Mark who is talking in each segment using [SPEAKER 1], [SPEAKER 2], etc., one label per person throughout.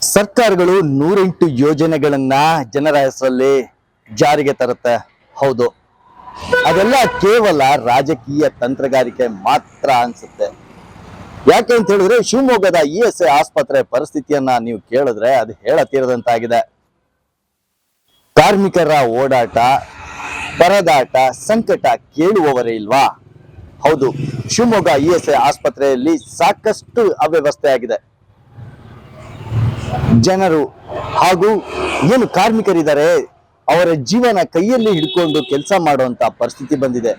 [SPEAKER 1] ಸರ್ಕಾರಗಳು ನೂರೆಂಟು ಯೋಜನೆಗಳನ್ನ ಜನರ ಹೆಸರಲ್ಲಿ ಜಾರಿಗೆ ತರುತ್ತೆ. ಹೌದು. ಅದೆಲ್ಲ ಕೇವಲ ರಾಜಕೀಯ ತಂತ್ರಗಾರಿಕೆ ಮಾತ್ರ ಅನ್ಸುತ್ತೆ. ಯಾಕೆ ಅಂತ ಹೇಳಿದ್ರೆ ಶಿವಮೊಗ್ಗದ ಇ ಎಸ್ ಐ ಆಸ್ಪತ್ರೆ ಪರಿಸ್ಥಿತಿಯನ್ನ ನೀವು ಕೇಳಿದ್ರೆ ಅದು ಹೇಳತೀರದಂತಾಗಿದೆ. ಕಾರ್ಮಿಕರ ಓಡಾಟ ಪರದಾಟ ಸಂಕಟ ಕೇಳುವವರೇ ಇಲ್ವಾ? ಹೌದು. ಶಿವಮೊಗ್ಗ ಇ ಎಸ್ ಐ ಆಸ್ಪತ್ರೆಯಲ್ಲಿ ಸಾಕಷ್ಟು ಅವ್ಯವಸ್ಥೆ ಆಗಿದೆ. ಜನರು ಹಾಗೂ ಏನು ಕಾರ್ಮಿಕರಿದ್ದಾರೆ, ಅವರ ಜೀವನ ಕೈಯಲ್ಲಿ ಹಿಡ್ಕೊಂಡು ಕೆಲಸ ಮಾಡುವಂತ ಪರಿಸ್ಥಿತಿ ಬಂದಿದೆ.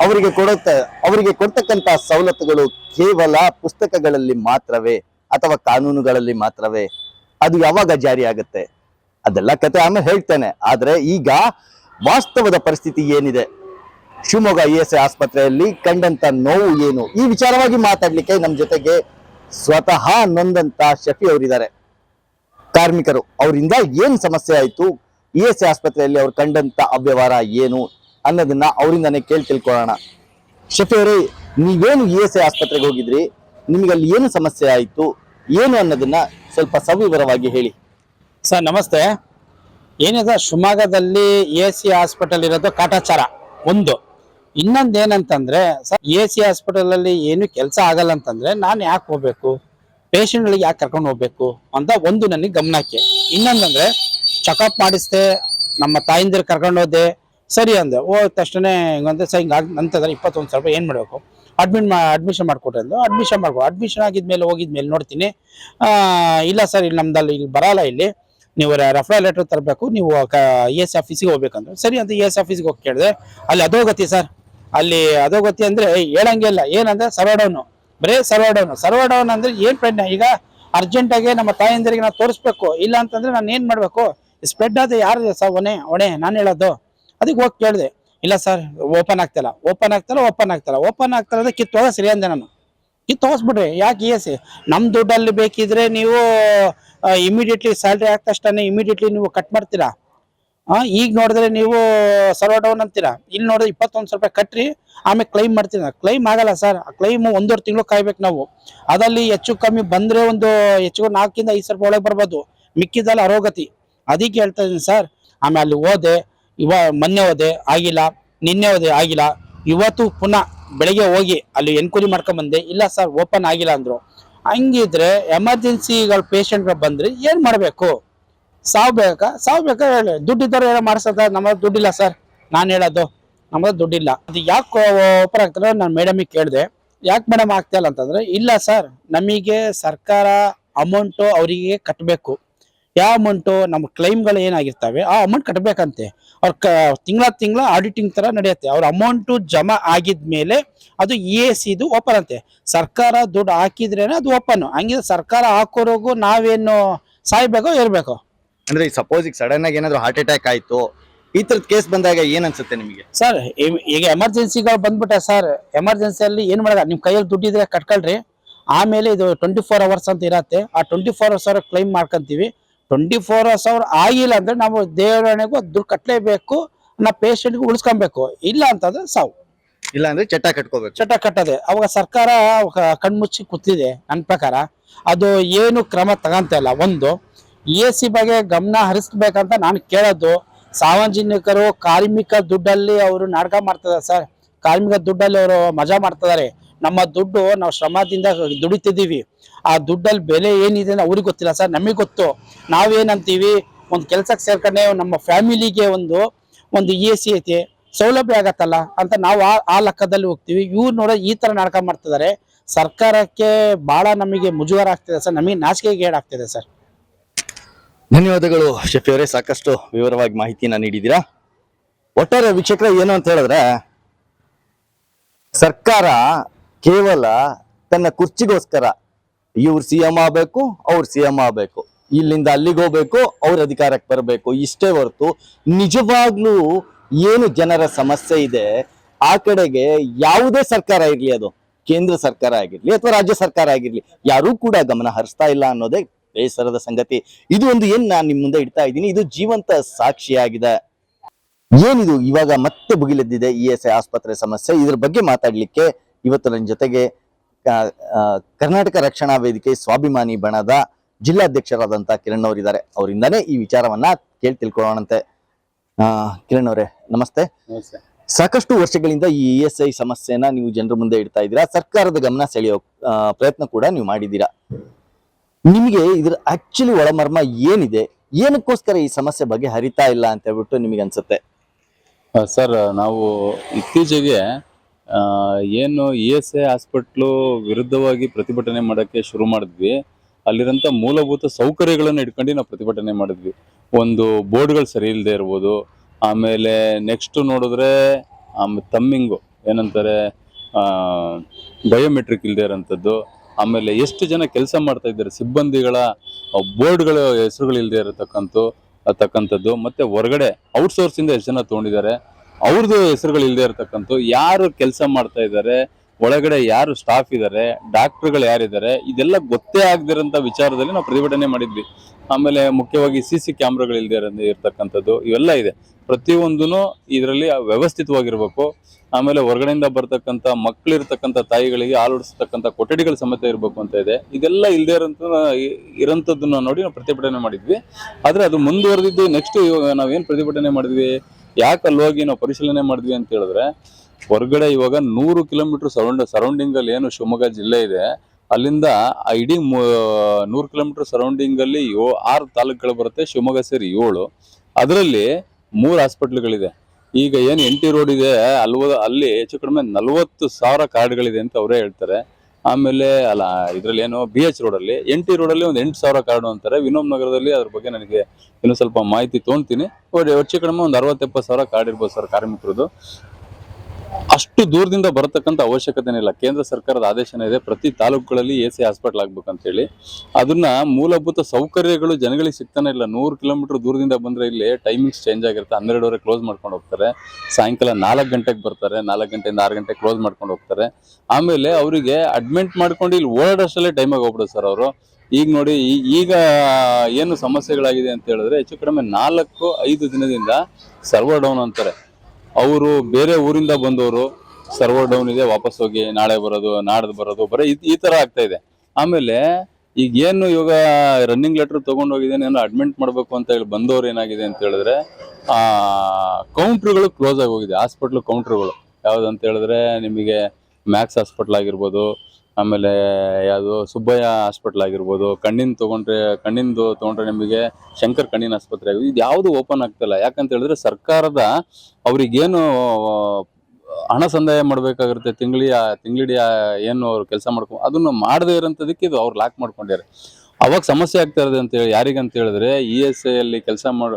[SPEAKER 1] ಅವರಿಗೆ ಕೊಡುತ್ತ ಅವರಿಗೆ ಕೊಡ್ತಕ್ಕಂತ ಸವಲತ್ತುಗಳು ಕೇವಲ ಪುಸ್ತಕಗಳಲ್ಲಿ ಮಾತ್ರವೇ ಅಥವಾ ಕಾನೂನುಗಳಲ್ಲಿ ಮಾತ್ರವೇ. ಅದು ಯಾವಾಗ ಜಾರಿ ಆಗುತ್ತೆ? ಅದೆಲ್ಲ ಕತೆ ಆಮೇಲೆ ಹೇಳ್ತೇನೆ. ಆದ್ರೆ ಈಗ ವಾಸ್ತವದ ಪರಿಸ್ಥಿತಿ ಏನಿದೆ? ಶಿವಮೊಗ್ಗ ಇ ಎಸ್ ಆಸ್ಪತ್ರೆಯಲ್ಲಿ ಕಂಡಂತ ನೋವು ಏನು? ಈ ವಿಚಾರವಾಗಿ ಮಾತಾಡ್ಲಿಕ್ಕೆ ನಮ್ಮ ಜೊತೆಗೆ ಸ್ವತಃ ನೊಂದಂತ ಶಫಿ ಅವರಿದ್ದಾರೆ. ಕಾರ್ಮಿಕರು. ಅವರಿಂದ ಏನು ಸಮಸ್ಯೆ ಆಯಿತು? ಇ ಎಸ್ ಐ ಆಸ್ಪತ್ರೆಯಲ್ಲಿ ಅವ್ರು ಕಂಡಂತ ಅವ್ಯವಹಾರ ಏನು ಅನ್ನೋದನ್ನ ಅವರಿಂದನೇ ಕೇಳಿ ತಿಳ್ಕೊಳ್ಳೋಣ. ಶಫಿ ಅವರೇ, ನೀವೇನು ಇ ಎಸ್ ಐ ಆಸ್ಪತ್ರೆಗೆ ಹೋಗಿದ್ರಿ? ನಿಮಗೆ ಅಲ್ಲಿ ಏನು ಸಮಸ್ಯೆ ಆಯಿತು? ಏನು ಅನ್ನೋದನ್ನ ಸ್ವಲ್ಪ ಸವಿವರವಾಗಿ ಹೇಳಿ.
[SPEAKER 2] ಸರ್, ನಮಸ್ತೆ. ಏನಿದೆ? ಶಿವಮೊಗ್ಗದಲ್ಲಿ ಎ ಸಿ ಹಾಸ್ಪಿಟಲ್ ಇರೋದು ಕಾಟಾಚಾರ, ಒಂದು. ಇನ್ನೊಂದು ಏನಂತಂದ್ರೆ ಸರ್, ಎ ಸಿ ಹಾಸ್ಪಿಟಲಲ್ಲಿ ಏನು ಕೆಲಸ ಆಗಲ್ಲ ಅಂತಂದ್ರೆ ನಾನು ಯಾಕೆ ಹೋಗ್ಬೇಕು? ಪೇಷಂಟ್ಗಳಿಗೆ ಯಾಕೆ ಕರ್ಕೊಂಡು ಹೋಗ್ಬೇಕು? ಅಂತ ಒಂದು ನನಗೆ ಗಮನಕ್ಕೆ ಇನ್ನೊಂದಂದ್ರೆ ಚೆಕಪ್ ಮಾಡಿಸ್ದೆ, ನಮ್ಮ ತಾಯಿಂದಿರು ಕರ್ಕೊಂಡು ಹೋದೆ. ಸರಿ ಅಂದೆ. ಹೋದ ತಕ್ಷಣ ಹಿಂಗಂದ್ರೆ ಸರ್ ಹಿಂಗಾಗಿ ನಂತರ ಇಪ್ಪತ್ತೊಂದು ಸಾವಿರ ರೂಪಾಯಿ ಏನು ಮಾಡಬೇಕು? ಅಡ್ಮಿಟ್ ಮಾ ಅಡ್ಮಿಷನ್ ಮಾಡಿಕೊಟ್ರೆ ಅಂದು. ಅಡ್ಮಿಷನ್ ಮಾಡ್ಕೊ ಅಡ್ಮಿಷನ್ ಆಗಿದ್ಮೇಲೆ ಹೋಗಿದ್ಮೇಲೆ ನೋಡ್ತೀನಿ. ಇಲ್ಲ ಸರ್, ಇಲ್ಲಿ ನಮ್ದಲ್ಲಿ ಇಲ್ಲಿ ಬರಲ್ಲ ಇಲ್ಲಿ. ನೀವು ರೆಫರಲ್ ಲೆಟರ್ ತರಬೇಕು. ನೀವು ಕ ಇ ಎಸ್ ಆಫೀಸಿಗೆ ಹೋಗ್ಬೇಕಂದ್ರೆ. ಸರಿ ಅಂತ ಇ ಎಸ್ ಆಫೀಸಿಗೆ ಹೋಗಿ ಕೇಳಿದೆ. ಅಲ್ಲಿ ಅದೋಗತಿ ಸರ್. ಅಲ್ಲಿ ಅದೋಗತಿ ಅಂದರೆ ಹೇಳಂಗೆ ಇಲ್ಲ. ಏನಂದ್ರೆ ಸರ್ವ ಡೌನು ಬರೀ ಸರ್ವ ಡೌನ್ ಸರ್ವ ಡೌನ್ ಅಂದ್ರೆ ಏನ್ ಪ್ರಜ್ಞೆ ಈಗ ಅರ್ಜೆಂಟಾಗಿ ನಮ್ಮ ತಾಯಂದಿರಿಗೆ ನಾವು ತೋರಿಸ್ಬೇಕು. ಇಲ್ಲ ಅಂತಂದ್ರೆ ನಾನು ಏನ್ ಮಾಡ್ಬೇಕು? ಸ್ಪ್ರೆಡ್ ಆದ ಯಾರು ಸರ್ ಒಣೆ ಒಣೆ ನಾನು ಹೇಳೋದು. ಅದಕ್ಕೆ ಹೋಗಿ ಕೇಳಿದೆ. ಇಲ್ಲ ಸರ್ ಓಪನ್ ಆಗ್ತಿಲ್ಲ. ಓಪನ್ ಆಗ್ತಿಲ್ಲ ಓಪನ್ ಆಗ್ತಿಲ್ಲ. ಓಪನ್ ಆಗ್ತಿಲ್ಲ ಅಂದ್ರೆ ಕಿತ್ತೋಗ ಸರಿ ಅಂದೆ ನಾನು. ಕಿತ್ತು ಹೋಗ್ಬಿಡ್ರಿ ಯಾಕೆ ಎಸ್ ನಮ್ಮ ದುಡ್ಡಲ್ಲಿ ಬೇಕಿದ್ರೆ ನೀವು ಇಮಿಡಿಯೇಟ್ಲಿ ಸ್ಯಾಲ್ರಿ ತಕ್ಷಣ ಇಮಿಡಿಯೇಟ್ಲಿ ನೀವು ಕಟ್ ಮಾಡ್ತೀರಾ? ಆ, ಈಗ ನೋಡಿದ್ರೆ ನೀವು ಸರ್ವ ಡೌನ್ ಅಂತೀರಾ? ಇಲ್ಲಿ ನೋಡಿದ್ರೆ ಇಪ್ಪತ್ತೊಂದು ಸಾವಿರ ರೂಪಾಯಿ ಕಟ್ರಿ ಆಮೇಲೆ ಕ್ಲೈಮ್ ಮಾಡ್ತೀರಾ ಕ್ಲೈಮ್ ಆಗಲ್ಲ ಸರ್ ಕ್ಲೈಮ್ ಒಂದೂವರೆ ತಿಂಗಳು ಕಾಯ್ಬೇಕು ನಾವು. ಅದಲ್ಲಿ ಹೆಚ್ಚು ಕಮ್ಮಿ ಬಂದ್ರೆ ಒಂದು ಹೆಚ್ಚು ನಾಲ್ಕಿಂದ ಐದು ಸಾವಿರ ರೂಪಾಯಿ ಒಳಗೆ ಬರ್ಬೋದು. ಮಿಕ್ಕಿದಲ್ಲಿ ಅರೋಗತಿ. ಅದಕ್ಕೆ ಹೇಳ್ತಾ ಇದ್ದೀನಿ ಸರ್ ಆಮೇಲೆ ಅಲ್ಲಿ ಹೋದೆ ಇವ ಮೊನ್ನೆ ಹೋದೆ ಆಗಿಲ್ಲ. ನಿನ್ನೆ ಹೋದೆ ಆಗಿಲ್ಲ. ಇವತ್ತು ಪುನಃ ಬೆಳಿಗ್ಗೆ ಹೋಗಿ ಅಲ್ಲಿ ಎನ್ಕ್ವೈರಿ ಮಾಡ್ಕೊಂಡ್ ಬಂದೆ. ಇಲ್ಲ ಸರ್ ಓಪನ್ ಆಗಿಲ್ಲ ಅಂದ್ರು. ಹಂಗಿದ್ರೆ ಎಮರ್ಜೆನ್ಸಿಗಳು ಪೇಷಂಟ್ಗಳು ಬಂದ್ರೆ ಏನು ಮಾಡ್ಬೇಕು? ಸಾವು ಬೇಕಾ ಸಾವು ಬೇಕಾ ಹೇಳಿ ದುಡ್ಡಿದ್ದವ್ರು ಏನೋ ಮಾಡಿಸ್ತಾರೆ ನಮ್ಮ ದುಡ್ಡಿಲ್ಲ ಸರ್. ನಾನು ಹೇಳೋದು. ನಮ್ಮದು ದುಡ್ಡಿಲ್ಲ. ಅದು ಯಾಕೆ ಓಪನ್ ಆಗ್ತಾರೆ ನಾನು ಮೇಡಮಿಗೆ ಕೇಳಿದೆ. ಯಾಕೆ ಮೇಡಮ್ ಆಗ್ತಾ ಇಲ್ಲ ಅಂತಂದ್ರೆ, ಇಲ್ಲ ಸರ್, ನಮಗೆ ಸರ್ಕಾರ ಅಮೌಂಟು ಅವರಿಗೆ ಕಟ್ಟಬೇಕು ಯಾವ ಅಮೌಂಟು, ನಮ್ಮ ಕ್ಲೈಮ್ಗಳು ಏನಾಗಿರ್ತವೆ, ಆ ಅಮೌಂಟ್ ಕಟ್ಟಬೇಕಂತೆ ಅವ್ರ ಕ, ತಿಂಗಳ ತಿಂಗಳ ಆಡಿಟಿಂಗ್ ತರ ನಡೆಯುತ್ತೆ. ಅವ್ರ ಅಮೌಂಟು ಜಮಾ ಆಗಿದ್ಮೇಲೆ ಅದು ಇ ಎ ಸಿದು ಓಪನ್ ಅಂತೆ. ಸರ್ಕಾರ ದುಡ್ಡು ಹಾಕಿದ್ರೇನೆ ಅದು ಓಪನ್ ಹಂಗಿದ್ರೆ ಸರ್ಕಾರ ಹಾಕೋರೋಗು ನಾವೇನು ಸಾಯ್ಬೇಕೋ ಇರ್ಬೇಕು
[SPEAKER 1] ಅಂದ್ರೆ ಸಪೋಸ್ ಈಗ ಸಡನ್ ಆಗಿ ಏನಾದ್ರು ಹಾರ್ಟ್ ಅಟ್ಯಾಕ್ ಆಯ್ತು ಈ ತರದ ಕೇಸ್ ಬಂದಾಗ ಏನ್ ಅನ್ಸುತ್ತೆ ನಿಮಗೆ?
[SPEAKER 2] ಸರ್ ಈಗ ಎಮರ್ಜೆನ್ಸಿಗಳು ಬಂದ್ಬಿಟ್ಟೆ ಸರ್ ಎಮರ್ಜೆನ್ಸಿಯಲ್ಲಿ ಏನು ಮಾಡೋದ? ನಿಮ್ಮ ಕೈಯಲ್ಲಿ ದುಡ್ಡಿದ್ರೆ ಕಟ್ಕೊಳ್ರಿ. ಆಮೇಲೆ ಇದು ಟ್ವೆಂಟಿ ಫೋರ್ ಅವರ್ಸ್ ಅಂತ ಇರತ್ತೆ. ಆ ಟ್ವೆಂಟಿ ಫೋರ್ ಅವರ್ಸ್ ಅವ್ರ ಕ್ಲೈಮ್ ಮಾಡ್ಕೊಂತೀವಿ. ಟ್ವೆಂಟಿ ಫೋರ್ ಅವರ್ಸ್ ಅವ್ರು ಆಗಿಲ್ಲ ಅಂದ್ರೆ ನಾವು ದೇವರಣೆಗೂ ದುಡ್ಡು ಕಟ್ಟಲೇಬೇಕು ನಾ ಪೇಷಂಟ್ಗೂ ಉಳಿಸ್ಕೊಬೇಕು. ಇಲ್ಲ ಅಂತಂದ್ರೆ ಸಾವು.
[SPEAKER 1] ಇಲ್ಲ ಅಂದ್ರೆ ಚಟ ಕಟ್ಕೋಬೇಕು.
[SPEAKER 2] ಚಟ ಕಟ್ಟದೆ. ಅವಾಗ ಸರ್ಕಾರ ಕಣ್ಮುಚ್ಚಿ ಕೂತಿದೆ ನನ್ನ ಪ್ರಕಾರ. ಅದು ಏನು ಕ್ರಮ ತಗಂತ ಇಲ್ಲ. ಒಂದು ಎ ಸಿ ಬಗ್ಗೆ ಗಮನ ಹರಿಸ್ಬೇಕಂತ ನಾನು ಕೇಳೋದು. ಸಾರ್ವಜನಿಕರು, ಕಾರ್ಮಿಕ ದುಡ್ಡಲ್ಲಿ ಅವರು ನಾಟಕ ಮಾಡ್ತಿದ್ದಾರೆ ಸರ್. ಕಾರ್ಮಿಕ ದುಡ್ಡಲ್ಲಿ ಅವರು ಮಜಾ ಮಾಡ್ತಿದ್ದಾರೆ. ನಮ್ಮ ದುಡ್ಡು ನಾವು ಶ್ರಮದಿಂದ ದುಡಿತಿದ್ದೀವಿ. ಆ ದುಡ್ಡಲ್ಲಿ ಬೆಲೆ ಏನಿದೆ ಅವ್ರಿಗೆ ಗೊತ್ತಿಲ್ಲ ಸರ್, ನಮಗೆ ಗೊತ್ತು. ನಾವೇನಂತೀವಿ ಒಂದು ಕೆಲಸಕ್ಕೆ ಸೇರ್ಕೊಂಡೆ ನಮ್ಮ ಫ್ಯಾಮಿಲಿಗೆ ಒಂದು ಒಂದು ಇ ಎಸ್ ಐತಿ, ಸೌಲಭ್ಯ ಆಗತ್ತಲ್ಲ ಅಂತ ನಾವು ಆ ಆ ಲೆಕ್ಕದಲ್ಲಿ ಹೋಗ್ತೀವಿ. ಇವ್ರು ನೋಡೋ ಈ ಥರ ನಾಟಕ ಮಾಡ್ತಿದ್ದಾರೆ. ಸರ್ಕಾರಕ್ಕೆ ಭಾಳ ನಮಗೆ ಮುಜುಗರ ಆಗ್ತಿದೆ ಸರ್, ನಮಗೆ ನಾಚಿಕೆಗೆ ಏಡಾಗ್ತಿದೆ ಸರ್.
[SPEAKER 1] ಧನ್ಯವಾದಗಳು ಶಫಿ ಅವರೇ ಸಾಕಷ್ಟು ವಿವರವಾಗಿ ಮಾಹಿತಿನ ನೀಡಿದ್ದೀರಾ? ಒಟ್ಟಾರೆ ವೀಕ್ಷಕರ, ಏನು ಅಂತ ಹೇಳಿದ್ರೆ, ಸರ್ಕಾರ ಕೇವಲ ತನ್ನ ಕುರ್ಚಿಗೋಸ್ಕರ ಇವ್ರು ಸಿ ಎಂ ಆಗಬೇಕು, ಅವ್ರು ಸಿ ಎಂ ಆಗಬೇಕು. ಇಲ್ಲಿಂದ ಅಲ್ಲಿಗೆ ಹೋಗ್ಬೇಕು, ಅವ್ರ ಅಧಿಕಾರಕ್ಕೆ ಬರಬೇಕು. ಇಷ್ಟೇ ಹೊರತು ನಿಜವಾಗ್ಲೂ ಏನು ಜನರ ಸಮಸ್ಯೆ ಇದೆ, ಆ ಕಡೆಗೆ ಯಾವುದೇ ಸರ್ಕಾರ ಇರಲಿ ಅದು. ಕೇಂದ್ರ ಸರ್ಕಾರ ಆಗಿರ್ಲಿ ಅಥವಾ ರಾಜ್ಯ ಸರ್ಕಾರ ಆಗಿರ್ಲಿ, ಯಾರೂ ಕೂಡ ಗಮನ ಹರಿಸ್ತಾ ಇಲ್ಲ ಅನ್ನೋದೇ ಬೇಸರದ ಸಂಗತಿ. ಇದು ಒಂದು ಏನ್ ನಾನು ನಿಮ್ ಮುಂದೆ ಇಡ್ತಾ ಇದ್ದೀನಿ. ಇದು ಜೀವಂತ ಸಾಕ್ಷಿಯಾಗಿದೆ. ಏನಿದು? ಇವಾಗ ಮತ್ತೆ ಭುಗಿಲೆದ್ದಿದೆ ಇ ಎಸ್ ಐ ಆಸ್ಪತ್ರೆ ಸಮಸ್ಯೆ. ಇದ್ರ ಬಗ್ಗೆ ಮಾತಾಡ್ಲಿಕ್ಕೆ ಇವತ್ತು ನನ್ನ ಜೊತೆಗೆ ಕರ್ನಾಟಕ ರಕ್ಷಣಾ ವೇದಿಕೆ ಸ್ವಾಭಿಮಾನಿ ಬಣದ ಜಿಲ್ಲಾಧ್ಯಕ್ಷರಾದಂತ ಕಿರಣ್ ಅವರಿದ್ದಾರೆ. ಅವರಿಂದಾನೇ ಈ ವಿಚಾರವನ್ನ ಕೇಳಿ ತಿಳ್ಕೊಳ್ಳೋಣಂತೆ. ಆ, ಕಿರಣ್ ಅವರೇ ನಮಸ್ತೆ. ಸಾಕಷ್ಟು ವರ್ಷಗಳಿಂದ ಈ ಇ ಎಸ್ ಐ ಸಮಸ್ಯೆನ ನೀವು ಜನರ ಮುಂದೆ ಇಡ್ತಾ ಇದ್ದೀರಾ. ಸರ್ಕಾರದ ಗಮನ ಸೆಳೆಯೋ ಪ್ರಯತ್ನ ಕೂಡ ನೀವು ಮಾಡಿದ್ದೀರಾ? ನಿಮಗೆ ಇದ್ರ ಆಕ್ಚುಲಿ ಒಳಮರ್ಮ ಏನಿದೆ? ಏನಕ್ಕೋಸ್ಕರ ಈ ಸಮಸ್ಯೆ ಬಗ್ಗೆ ಹರಿತಾ ಇಲ್ಲ ಅಂತ ಹೇಳ್ಬಿಟ್ಟು ನಿಮಗೆ ಅನ್ಸುತ್ತೆ?
[SPEAKER 3] ಸರ್, ನಾವು ಇತ್ತೀಚೆಗೆ ಏನು ಇ ಎಸ್ ಎ ಹಾಸ್ಪಿಟ್ಲು ವಿರುದ್ಧವಾಗಿ ಪ್ರತಿಭಟನೆ ಮಾಡೋಕ್ಕೆ ಶುರು ಮಾಡಿದ್ವಿ. ಅಲ್ಲಿರೋಂಥ ಮೂಲಭೂತ ಸೌಕರ್ಯಗಳನ್ನು ಇಟ್ಕೊಂಡು ನಾವು ಪ್ರತಿಭಟನೆ ಮಾಡಿದ್ವಿ. ಒಂದು ಬೋರ್ಡ್ಗಳು ಸರಿ ಇಲ್ಲದೆ ಇರ್ಬೋದು. ಆಮೇಲೆ ನೆಕ್ಸ್ಟ್ ನೋಡಿದ್ರೆ ಆಮೇಲೆ ತಮ್ಮಿಂಗು, ಏನಂತಾರೆ ಬಯೋಮೆಟ್ರಿಕ್ ಇಲ್ಲದೆ ಇರೋಂಥದ್ದು. ಆಮೇಲೆ ಎಷ್ಟು ಜನ ಕೆಲಸ ಮಾಡ್ತಾ ಇದ್ದಾರೆ, ಸಿಬ್ಬಂದಿಗಳ ಬೋರ್ಡ್ಗಳ ಹೆಸರುಗಳು ಇಲ್ಲದೆ ಇರತಕ್ಕಂಥ ತಕ್ಕಂಥದ್ದು ಮತ್ತೆ ಹೊರಗಡೆ ಔಟ್ಸೋರ್ಸ್ ಇಂದ ಎಷ್ಟು ಜನ ತಗೊಂಡಿದ್ದಾರೆ ಅವ್ರದ್ದು ಹೆಸರುಗಳು ಇಲ್ಲದೆ ಇರತಕ್ಕಂಥ ಯಾರು ಕೆಲಸ ಮಾಡ್ತಾ ಇದ್ದಾರೆ ಒಳಗಡೆ ಯಾರು ಸ್ಟಾಫ್ ಇದ್ದಾರೆ ಡಾಕ್ಟರ್ಗಳು ಯಾರಿದ್ದಾರೆ ಇದೆಲ್ಲ ಗೊತ್ತೇ ಆಗದಿರೋಂಥ ವಿಚಾರದಲ್ಲಿ ನಾವು ಪ್ರತಿಭಟನೆ ಮಾಡಿದ್ವಿ. ಆಮೇಲೆ ಮುಖ್ಯವಾಗಿ ಸಿ ಸಿ ಕ್ಯಾಮ್ರಾಗಳು ಇಲ್ದೇ ಇರತಕ್ಕಂಥದ್ದು, ಇವೆಲ್ಲ ಇದೆ. ಪ್ರತಿಯೊಂದೂ ಇದರಲ್ಲಿ ವ್ಯವಸ್ಥಿತವಾಗಿರ್ಬೇಕು. ಆಮೇಲೆ ಹೊರಗಡೆಯಿಂದ ಬರ್ತಕ್ಕಂಥ ಮಕ್ಕಳಿರ್ತಕ್ಕಂಥ ತಾಯಿಗಳಿಗೆ ಆಲೋಡಿಸ್ತಕ್ಕಂಥ ಕೊಠಡಿಗಳ ಸಮೇತ ಇರಬೇಕು ಅಂತ ಇದೆ. ಇದೆಲ್ಲ ಇಲ್ಲದೆ ಇರೋಂಥ ಇರೋಂಥದ್ದನ್ನ ನೋಡಿ ನಾವು ಪ್ರತಿಭಟನೆ ಮಾಡಿದ್ವಿ. ಆದರೆ ಅದು ಮುಂದುವರೆದಿದ್ದು ನೆಕ್ಸ್ಟ್ ನಾವೇನು ಪ್ರತಿಭಟನೆ ಮಾಡಿದ್ವಿ? ಯಾಕೆ ಅಲ್ಲಿ ಹೋಗಿ ನಾವು ಪರಿಶೀಲನೆ ಮಾಡಿದ್ವಿ ಅಂತ ಹೇಳಿದ್ರೆ ಹೊರಗಡೆ ಇವಾಗ ನೂರು ಕಿಲೋಮೀಟರ್ ಸರೌಂಡ್ ಸರೌಂಡಿಂಗ್ ಅಲ್ಲಿ ಏನು ಶಿವಮೊಗ್ಗ ಜಿಲ್ಲೆ ಇದೆ, ಅಲ್ಲಿಂದ ಇಡೀ ನೂರು ಕಿಲೋಮೀಟರ್ ಸರೌಂಡಿಂಗ್ ಅಲ್ಲಿ ಆರು ತಾಲೂಕುಗಳು ಬರುತ್ತೆ, ಶಿವಮೊಗ್ಗ ಸೇರಿ ಏಳು. ಅದರಲ್ಲಿ ಮೂರು ಹಾಸ್ಪಿಟ್ಲ್ಗಳಿದೆ ಈಗ ಏನು ಎನ್ ಟಿ ರೋಡ್ ಇದೆ, ಅಲ್ವ ಅಲ್ಲಿ ಹೆಚ್ಚು ಕಡಿಮೆ ನಲವತ್ತು ಸಾವಿರ ಕಾರ್ಡ್ಗಳಿದೆ ಅಂತ ಅವರೇ ಹೇಳ್ತಾರೆ. ಆಮೇಲೆ ಅಲ್ಲ, ಇದರಲ್ಲಿ ಏನು ಬಿ ಎಚ್ ರೋಡಲ್ಲಿ ಎನ್ ಟಿ ರೋಡಲ್ಲಿ ಒಂದು ಎಂಟು ಸಾವಿರ ಕಾರ್ಡು ಅಂತಾರೆ. ವಿನೋಮ್ ನಗರದಲ್ಲಿ ಅದ್ರ ಬಗ್ಗೆ ನನಗೆ ಇನ್ನೂ ಸ್ವಲ್ಪ ಮಾಹಿತಿ ತೊಗೊಂತೀನಿ ಹೆಚ್ಚು ಕಡಿಮೆ ಒಂದು ಅರವತ್ತೆಪ್ಪತ್ತು ಸಾವಿರ ಕಾರ್ಡ್ ಇರ್ಬೋದು ಸರ್ ಕಾರ್ಮಿಕರದು ಅಷ್ಟು ದೂರದಿಂದ ಬರತಕ್ಕಂಥ ಅವಶ್ಯಕತೆ ಇಲ್ಲ ಕೇಂದ್ರ ಸರ್ಕಾರದ ಆದೇಶನೇ ಇದೆ. ಪ್ರತಿ ತಾಲೂಕುಗಳಲ್ಲಿ ಎ ಸಿ ಹಾಸ್ಪಿಟಲ್ ಆಗ್ಬೇಕಂತ ಹೇಳಿ. ಅದನ್ನ ಮೂಲಭೂತ ಸೌಕರ್ಯಗಳು ಜನಗಳಿಗೆ ಸಿಗ್ತಾನೆ ಇಲ್ಲ. ನೂರು ಕಿಲೋಮೀಟರ್ ದೂರದಿಂದ ಬಂದ್ರೆ ಇಲ್ಲಿ ಟೈಮಿಂಗ್ಸ್ ಚೇಂಜ್ ಆಗಿರುತ್ತೆ. ಹನ್ನೆರಡುವರೆ ಕ್ಲೋಸ್ ಮಾಡ್ಕೊಂಡು ಹೋಗ್ತಾರೆ. ಸಾಯಂಕಾಲ ನಾಲ್ಕು ಗಂಟೆಗೆ ಬರ್ತಾರೆ. ನಾಲ್ಕು ಗಂಟೆಯಿಂದ ಆರು ಗಂಟೆ ಕ್ಲೋಸ್ ಮಾಡ್ಕೊಂಡು ಹೋಗ್ತಾರೆ. ಆಮೇಲೆ ಅವರಿಗೆ ಅಡ್ಮಿಟ್ ಮಾಡ್ಕೊಂಡು ಇಲ್ಲಿ ಓಡಾಡೋಷ್ಟಲ್ಲೇ ಟೈಮ್ ಹೋಗ್ಬಿಡೋದು ಸರ್ ಅವರು. ಈಗ ನೋಡಿ ಈಗ ಏನು ಸಮಸ್ಯೆಗಳಾಗಿದೆ ಅಂತ ಹೇಳಿದ್ರೆ ಹೆಚ್ಚು ಕಡಿಮೆ ನಾಲ್ಕು ಐದು ದಿನದಿಂದ ಸರ್ವರ್ ಡೌನ್ ಅಂತಾರೆ. ಅವರು ಬೇರೆ ಊರಿಂದ ಬಂದವರು ಸರ್ವರ್ ಡೌನ್ ಇದೆ ವಾಪಸ್ ಹೋಗಿ ನಾಳೆ ಬರೋದು, ನಾಡ್ದು ಬರೋದು, ಬರೀ ಈ- ತರ ಆಗ್ತಾ ಇದೆ. ಆಮೇಲೆ ಈಗ ಏನು ಇವಾಗ ರನ್ನಿಂಗ್ ಲೆಟರ್ ತಗೊಂಡು ಹೋಗಿದ್ದೇನೆ ಏನೋ ಅಡ್ಮಿಟ್ ಮಾಡಬೇಕು ಅಂತ ಹೇಳಿ ಬಂದವ್ರು ಏನಾಗಿದೆ ಅಂತ ಹೇಳಿದ್ರೆ, ಆ ಕೌಂಟ್ರುಗಳು ಕ್ಲೋಸ್ ಆಗಿ ಹೋಗಿದೆ. ಹಾಸ್ಪಿಟ್ಲ್ ಕೌಂಟ್ರುಗಳು ಯಾವ್ದು ಅಂತ ಹೇಳಿದ್ರೆ ನಿಮಗೆ ಮ್ಯಾಕ್ಸ್ ಹಾಸ್ಪಿಟ್ಲ್ ಆಗಿರ್ಬೋದು ಆಮೇಲೆ ಯಾವುದು ಸುಬ್ಬಯ್ಯ ಹಾಸ್ಪಿಟ್ಲ್ ಆಗಿರ್ಬೋದು, ಕಣ್ಣಿನ ತಗೊಂಡ್ರೆ, ಕಣ್ಣಿಂದು ತೊಗೊಂಡ್ರೆ ನಿಮಗೆ ಶಂಕರ್ ಕಣ್ಣಿನ ಆಸ್ಪತ್ರೆ ಆಗಿದೆ ಇದು ಯಾವುದು ಓಪನ್ ಆಗ್ತಿಲ್ಲ. ಯಾಕಂತ ಹೇಳಿದ್ರೆ ಸರ್ಕಾರದ ಅವ್ರಿಗೇನು, ಹಣ ಸಂದಾಯ ಮಾಡ್ಬೇಕಾಗಿರುತ್ತೆ ತಿಂಗಳಿ ತಿಂಗಳಿಡಿ ಏನು ಅವ್ರು ಕೆಲಸ ಮಾಡ್ಕೊ, ಅದನ್ನು ಮಾಡದೇ ಇರೋಂಥದಕ್ಕೆ ಇದು ಅವ್ರು ಲಾಕ್ ಮಾಡ್ಕೊಂಡಿದ್ದಾರೆ. ಅವಾಗ ಸಮಸ್ಯೆ ಆಗ್ತಾ ಇರೋದು ಅಂತ ಹೇಳಿ, ಯಾರಿಗಂತ ಹೇಳಿದ್ರೆ ಇ ಎಸ್ ಐ ಅಲ್ಲಿ ಕೆಲಸ ಮಾಡೋ,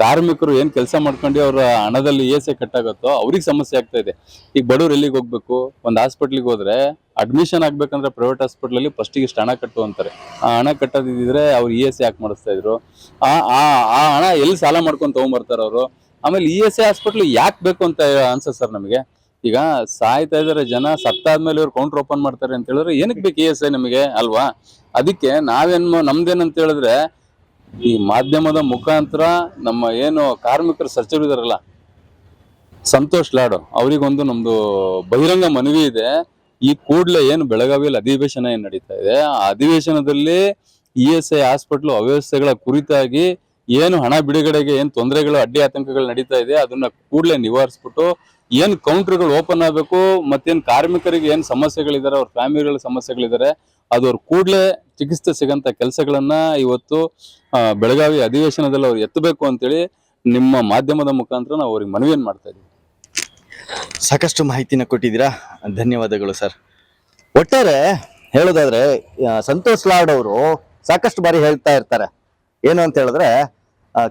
[SPEAKER 3] ಕಾರ್ಮಿಕರು ಏನು ಕೆಲಸ ಮಾಡ್ಕೊಂಡು ಅವರ ಹಣದಲ್ಲಿ ಇ ಎಸ್ ಐ ಕಟ್ಟಾಗುತ್ತೋ ಅವ್ರಿಗೆ ಸಮಸ್ಯೆ ಆಗ್ತಾ ಇದೆ. ಈಗ ಬಡವ್ರು ಎಲ್ಲಿಗೆ ಹೋಗ್ಬೇಕು? ಒಂದು ಹಾಸ್ಪಿಟ್ಲಿಗೆ ಹೋದ್ರೆ ಅಡ್ಮಿಷನ್ ಆಗ್ಬೇಕಂದ್ರೆ ಪ್ರೈವೇಟ್ ಹಾಸ್ಪಿಟ್ಲಲ್ಲಿ ಫಸ್ಟಿಗೆ ಇಷ್ಟು ಹಣ ಕಟ್ಟು ಅಂತಾರೆ. ಆ ಹಣ ಕಟ್ಟೋದಿದ್ರೆ ಅವ್ರು ಇ ಎಸ್ ಎ ಯಾಕೆ ಮಾಡಿಸ್ತಾ ಇದ್ರು? ಆ ಆ ಹಣ ಎಲ್ಲಿ ಸಾಲ ಮಾಡ್ಕೊಂಡು ತಗೊಂಬರ್ತಾರೆ ಅವರು? ಆಮೇಲೆ ಇ ಎಸ್ ಎ ಹಾಸ್ಪಿಟ್ಲ್ ಯಾಕೆ ಬೇಕು ಅಂತ ಅನ್ಸುತ್ತೆ ಸರ್ ನಮಗೆ. ಈಗ ಸಾಯ್ತಾ ಇದಾರೆ ಜನ, ಸತ್ತಾದ್ಮೇಲೆ ಇವ್ರು ಕೌಂಟರ್ ಓಪನ್ ಮಾಡ್ತಾರೆ ಅಂತ ಹೇಳಿದ್ರೆ ಏನಕ್ಕೆ ಬೇಕು ಇ ಎಸ್ ಐ ನಮಗೆ ಅಲ್ವಾ? ಅದಕ್ಕೆ ನಾವೇನ್ ನಮ್ದೇನಂತ ಹೇಳಿದ್ರೆ ಈ ಮಾಧ್ಯಮದ ಮುಖಾಂತರ ನಮ್ಮ ಏನು ಕಾರ್ಮಿಕರು ಸಚಿವರಿದಾರಲ್ಲ ಸಂತೋಷ್ ಲಾಡು, ಅವರಿಗೊಂದು ನಮ್ದು ಬಹಿರಂಗ ಮನವಿ ಇದೆ. ಈ ಕೂಡಲೇ ಏನು ಬೆಳಗಾವಿಯಲ್ಲಿ ಅಧಿವೇಶನ ಏನು ನಡೀತಾ ಇದೆ, ಆ ಅಧಿವೇಶನದಲ್ಲಿ ಇ ಎಸ್ ಐ ಹಾಸ್ಪಿಟ್ಲು ಅವ್ಯವಸ್ಥೆಗಳ ಕುರಿತಾಗಿ ಏನು ಹಣ ಬಿಡುಗಡೆಗೆ ಏನು ತೊಂದರೆಗಳು, ಅಡ್ಡಿ ಆತಂಕಗಳು ನಡೀತಾ ಇದೆ, ಅದನ್ನ ಕೂಡಲೇ ನಿವಾರಿಸ್ಬಿಟ್ಟು ಏನ್ ಕೌಂಟರ್ಗಳು ಓಪನ್ ಆಗಬೇಕು, ಮತ್ತೇನ್ ಕಾರ್ಮಿಕರಿಗೆ ಏನ್ ಸಮಸ್ಯೆಗಳಿದ್ದಾರೆ ಅವ್ರ ಫ್ಯಾಮಿಲಿಗಳ ಸಮಸ್ಯೆಗಳಿದ್ದಾರೆ ಅದು ಅವ್ರ ಕೂಡಲೇ ಚಿಕಿತ್ಸೆ ಸಿಗಂತ ಕೆಲಸಗಳನ್ನ ಇವತ್ತು ಬೆಳಗಾವಿ ಅಧಿವೇಶನದಲ್ಲಿ ಅವ್ರು ಎತ್ತಬೇಕು ಅಂತೇಳಿ ನಿಮ್ಮ ಮಾಧ್ಯಮದ ಮುಖಾಂತರ ನಾವು ಅವ್ರಿಗೆ ಮನವಿಯನ್ನು ಮಾಡ್ತಾ ಇದ್ದೀವಿ
[SPEAKER 1] ಸಾಕಷ್ಟು ಮಾಹಿತಿನ ಕೊಟ್ಟಿದ್ದೀರಾ? ಧನ್ಯವಾದಗಳು, ಸರ್. ಒಟ್ಟಾರೆ ಹೇಳೋದಾದ್ರೆ ಸಂತೋಷ್ ಲಾಡ್ ಅವರು ಸಾಕಷ್ಟು ಬಾರಿ ಹೇಳ್ತಾ ಇರ್ತಾರೆ. ಏನು ಅಂತ ಹೇಳಿದ್ರೆ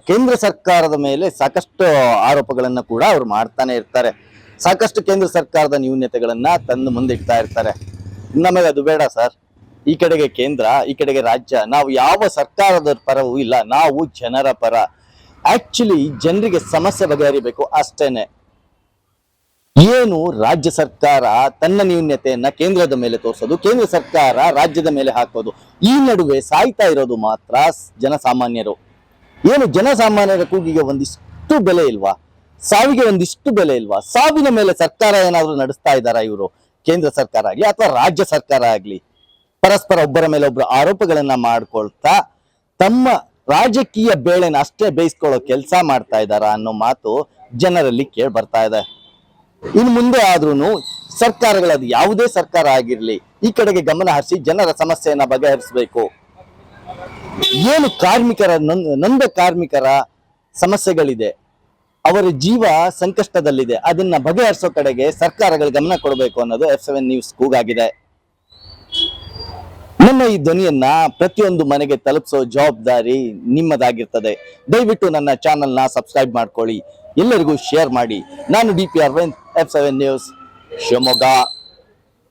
[SPEAKER 1] ಕೇಂದ್ರ ಸರ್ಕಾರದ ಮೇಲೆ ಸಾಕಷ್ಟು ಆರೋಪಗಳನ್ನ ಕೂಡ ಅವರು ಮಾಡ್ತಾನೆ ಇರ್ತಾರೆ. ಸಾಕಷ್ಟು ಕೇಂದ್ರ ಸರ್ಕಾರದ ನ್ಯೂನ್ಯತೆಗಳನ್ನ ತಂದು ಮುಂದಿಡ್ತಾ ಇರ್ತಾರೆ. ನಮಗೆ ಅದು ಬೇಡ, ಸರ್. ಈ ಕಡೆಗೆ ಕೇಂದ್ರ, ಈ ಕಡೆಗೆ ರಾಜ್ಯ, ನಾವು ಯಾವ ಸರ್ಕಾರದ ಪರವೂ ಇಲ್ಲ, ನಾವು ಜನರ ಪರ. ಆಕ್ಚುಲಿ ಜನರಿಗೆ ಸಮಸ್ಯೆ ಬಗೆಹರಿಬೇಕು ಅಷ್ಟೇನೆ. ಏನು ರಾಜ್ಯ ಸರ್ಕಾರ ತನ್ನ ನ್ಯೂನ್ಯತೆಯನ್ನ ಕೇಂದ್ರದ ಮೇಲೆ ತೋರಿಸೋದು, ಕೇಂದ್ರ ಸರ್ಕಾರ ರಾಜ್ಯದ ಮೇಲೆ ಹಾಕೋದು? ಈ ನಡುವೆ ಸಾಯ್ತಾ ಇರೋದು ಮಾತ್ರ ಜನಸಾಮಾನ್ಯರು. ಏನು ಜನಸಾಮಾನ್ಯರ ಕೂಗಿಗೆ ಒಂದಿಷ್ಟು ಬೆಲೆ ಇಲ್ವಾ? ಸಾವಿಗೆ ಒಂದಿಷ್ಟು ಬೆಲೆ ಇಲ್ವಾ? ಸಾವಿನ ಮೇಲೆ ಸರ್ಕಾರ ಏನಾದರೂ ನಡೆಸ್ತಾ ಇದ್ದಾರಾ ಇವರು? ಕೇಂದ್ರ ಸರ್ಕಾರ ಆಗ್ಲಿ ಅಥವಾ ರಾಜ್ಯ ಸರ್ಕಾರ ಆಗ್ಲಿ? ಪರಸ್ಪರ ಒಬ್ಬರ ಮೇಲೆ ಒಬ್ಬರು ಆರೋಪಗಳನ್ನ ಮಾಡ್ಕೊಳ್ತಾ ತಮ್ಮ ರಾಜಕೀಯ ಬೇಳೆನ ಅಷ್ಟೇ ಬೇಯಿಸ್ಕೊಳ್ಳೋ ಕೆಲಸ ಮಾಡ್ತಾ ಇದ್ದಾರಾ ಅನ್ನೋ ಮಾತು ಜನರಲ್ಲಿ ಕೇಳಿ ಬರ್ತಾ ಇದೆ. ಇನ್ನು ಮುಂದೆ ಆದ್ರೂ ಸರ್ಕಾರಗಳದು ಯಾವುದೇ ಸರ್ಕಾರ ಆಗಿರ್ಲಿ, ಈ ಕಡೆಗೆ ಗಮನ ಹರಿಸಿ ಜನರ ಸಮಸ್ಯೆಯನ್ನ ಬಗೆಹರಿಸಬೇಕು. ಏನು ಕಾರ್ಮಿಕರ ನೊಂದ ಕಾರ್ಮಿಕರ ಸಮಸ್ಯೆಗಳಿದೆ, ಅವರ ಜೀವ ಸಂಕಷ್ಟದಲ್ಲಿದೆ, ಅದನ್ನ ಬಗೆಹರಿಸೋ ಕಡೆಗೆ ಸರ್ಕಾರಗಳು ಗಮನ ಕೊಡಬೇಕು ಅನ್ನೋದು ಎಫ್ ಸೆವೆನ್ ನ್ಯೂಸ್ ಕೂಗಾಗಿದೆ ನನ್ನ ಈ ಧ್ವನಿಯನ್ನ ಪ್ರತಿಯೊಂದು ಮನೆಗೆ ತಲುಪಿಸೋ ಜವಾಬ್ದಾರಿ ನಿಮ್ಮದಾಗಿರ್ತದೆ. ದಯವಿಟ್ಟು ನನ್ನ ಚಾನೆಲ್ನ ಸಬ್ಸ್ಕ್ರೈಬ್ ಮಾಡ್ಕೊಳ್ಳಿ, ಎಲ್ಲರಿಗೂ ಶೇರ್ ಮಾಡಿ. ನಾನು D P Arvind F seven news Shivamogga